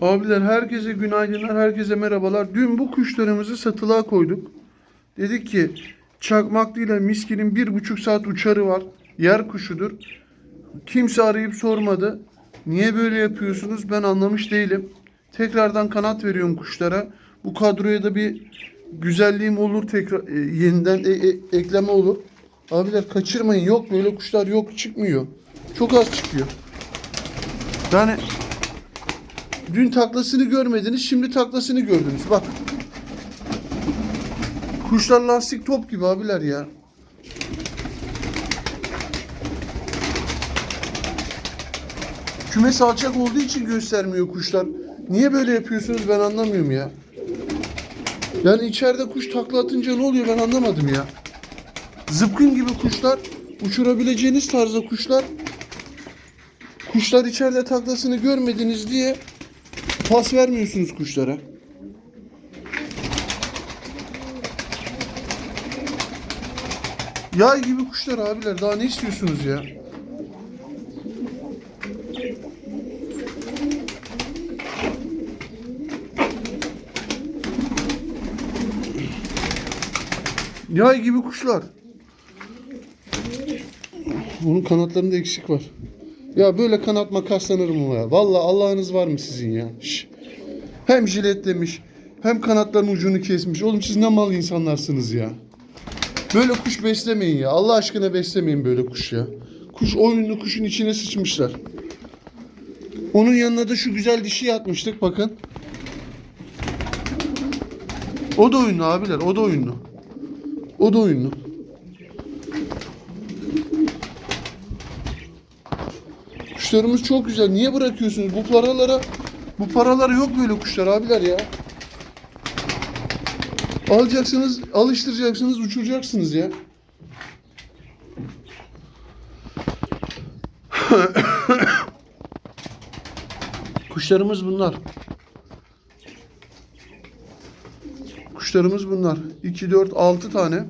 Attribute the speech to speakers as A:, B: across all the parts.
A: Abiler herkese günaydınlar, herkese merhabalar. Dün bu kuşlarımızı satılığa koyduk. Dedik ki çakmaklı ile miskinin bir buçuk saat uçarı var. Yer kuşudur. Kimse arayıp sormadı. Niye böyle yapıyorsunuz ben anlamış değilim. Tekrardan kanat veriyorum kuşlara. Bu kadroya da bir güzelliğim olur tekrar e, yeniden e- e- ekleme olur. Abiler kaçırmayın. Yok böyle kuşlar yok çıkmıyor. Çok az çıkıyor. Yani Dün taklasını görmediniz, şimdi taklasını gördünüz. Bak. Kuşlar lastik top gibi abiler ya. Kümes alçak olduğu için göstermiyor kuşlar. Niye böyle yapıyorsunuz ben anlamıyorum ya. Yani içeride kuş takla atınca ne oluyor ben anlamadım ya. Zıpkın gibi kuşlar, uçurabileceğiniz tarzda kuşlar. Kuşlar içeride taklasını görmediniz diye Pas vermiyorsunuz kuşlara. Yay gibi kuşlar abiler. Daha ne istiyorsunuz ya? Yay gibi kuşlar. Bunun kanatlarında eksik var. Ya böyle kanat makaslanır mı ya? Vallahi Allah'ınız var mı sizin ya? Şş. Hem jiletlemiş hem kanatların ucunu kesmiş. Oğlum siz ne mal insanlarsınız ya. Böyle kuş beslemeyin ya. Allah aşkına beslemeyin böyle kuş ya. Kuş oyunlu kuşun içine sıçmışlar. Onun yanına da şu güzel dişi yatmıştık bakın. O da oyunlu abiler. O da oyunlu. O da oyunlu. Kuşlarımız çok güzel. Niye bırakıyorsunuz? Bu paralara bu paralara yok böyle kuşlar abiler ya. Alacaksınız, alıştıracaksınız, uçuracaksınız ya. Kuşlarımız bunlar. Kuşlarımız bunlar. 2, 4, 6 tane.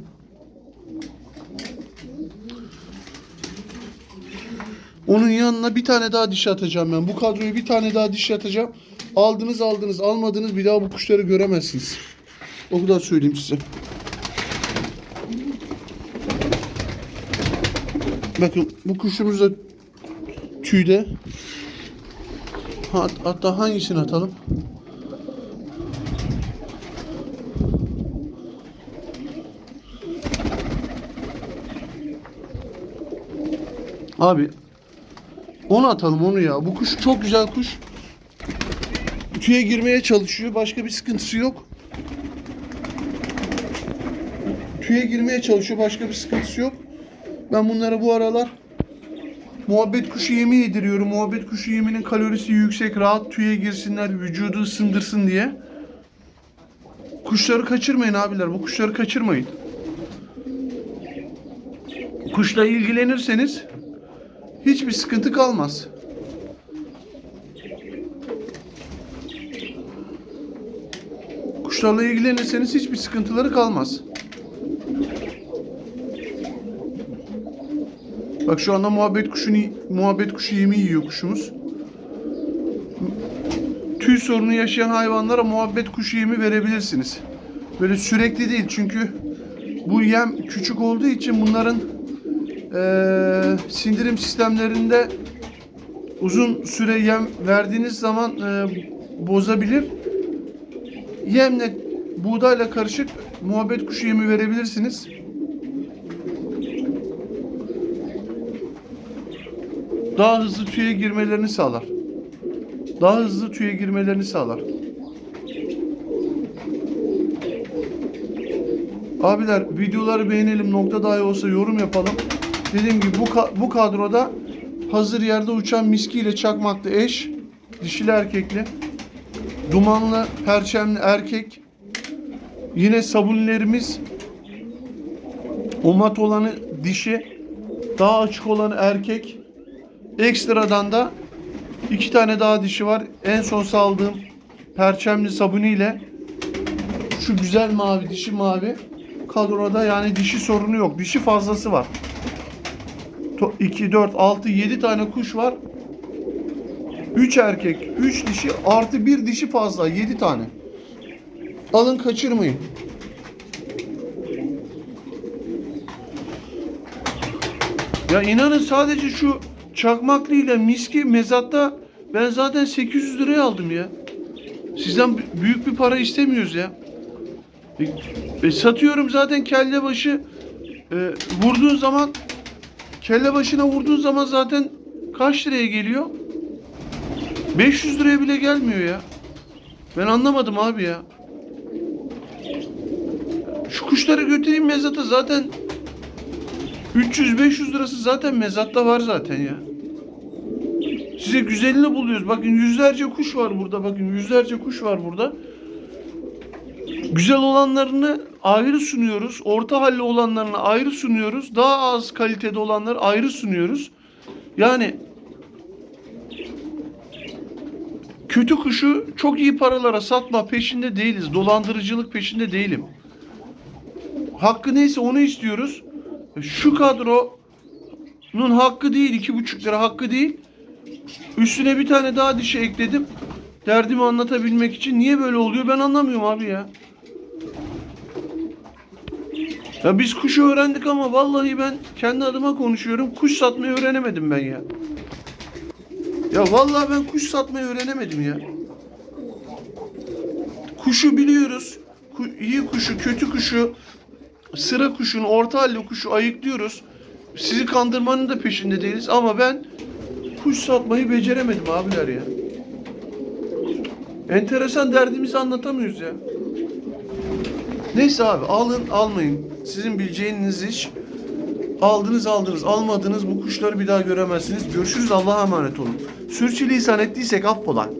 A: Onun yanına bir tane daha diş atacağım ben. Bu kadroya bir tane daha diş atacağım. Aldınız aldınız almadınız bir daha bu kuşları göremezsiniz. O kadar söyleyeyim size. Bakın bu kuşumuz da tüyde. Hat- Hatta hangisini atalım? Abi onu atalım onu ya. Bu kuş çok güzel kuş. Tüye girmeye çalışıyor. Başka bir sıkıntısı yok. Tüye girmeye çalışıyor. Başka bir sıkıntısı yok. Ben bunlara bu aralar muhabbet kuşu yemi yediriyorum. Muhabbet kuşu yeminin kalorisi yüksek. Rahat tüye girsinler. Vücudu ısındırsın diye. Kuşları kaçırmayın abiler. Bu kuşları kaçırmayın. Kuşla ilgilenirseniz hiçbir sıkıntı kalmaz. Kuşlarla ilgilenirseniz hiçbir sıkıntıları kalmaz. Bak şu anda muhabbet kuşunu muhabbet kuşu yemi yiyor kuşumuz. Tüy sorunu yaşayan hayvanlara muhabbet kuşu yemi verebilirsiniz. Böyle sürekli değil çünkü bu yem küçük olduğu için bunların eee, sindirim sistemlerinde uzun süre yem verdiğiniz zaman eee, bozabilir. Yemle buğdayla karışık muhabbet kuşu yemi verebilirsiniz. Daha hızlı tüye girmelerini sağlar. Daha hızlı tüye girmelerini sağlar. Abiler videoları beğenelim nokta dahi olsa yorum yapalım. Dediğim gibi bu, bu kadroda hazır yerde uçan miskiyle çakmaklı eş, dişili erkekli, dumanlı perçemli erkek, yine sabunlerimiz, o mat olanı dişi, daha açık olanı erkek, ekstradan da iki tane daha dişi var. En son saldığım perçemli sabuniyle şu güzel mavi dişi mavi kadroda yani dişi sorunu yok. Dişi fazlası var. 2, 4, 6, 7 tane kuş var. 3 erkek, 3 dişi artı bir dişi fazla 7 tane. Alın kaçırmayın. Ya inanın sadece şu çakmaklı ile miski mezatta ben zaten 800 liraya aldım ya. Sizden büyük bir para istemiyoruz ya. E, e, satıyorum zaten kelle başı e, vurduğun zaman kelle başına vurduğun zaman zaten kaç liraya geliyor? 500 liraya bile gelmiyor ya. Ben anlamadım abi ya. Şu kuşları götüreyim mezata zaten 300-500 lirası zaten mezatta var zaten ya. Size güzelini buluyoruz. Bakın yüzlerce kuş var burada. Bakın yüzlerce kuş var burada. Güzel olanlarını ayrı sunuyoruz. Orta halli olanlarını ayrı sunuyoruz. Daha az kalitede olanları ayrı sunuyoruz. Yani kötü kuşu çok iyi paralara satma peşinde değiliz. Dolandırıcılık peşinde değilim. Hakkı neyse onu istiyoruz. Şu kadronun hakkı değil. iki buçuk lira hakkı değil. Üstüne bir tane daha dişi ekledim. Derdimi anlatabilmek için. Niye böyle oluyor ben anlamıyorum abi ya. Ya biz kuşu öğrendik ama vallahi ben kendi adıma konuşuyorum. Kuş satmayı öğrenemedim ben ya. Ya vallahi ben kuş satmayı öğrenemedim ya. Kuşu biliyoruz. Ku- iyi kuşu, kötü kuşu, sıra kuşunu, orta halli kuşu ayıklıyoruz. Sizi kandırmanın da peşinde değiliz ama ben kuş satmayı beceremedim abiler ya. Enteresan derdimizi anlatamıyoruz ya. Neyse abi alın almayın. Sizin bileceğiniz iş. Aldınız aldınız almadınız bu kuşları bir daha göremezsiniz. Görüşürüz Allah'a emanet olun. Sürçülisan ettiysek affola.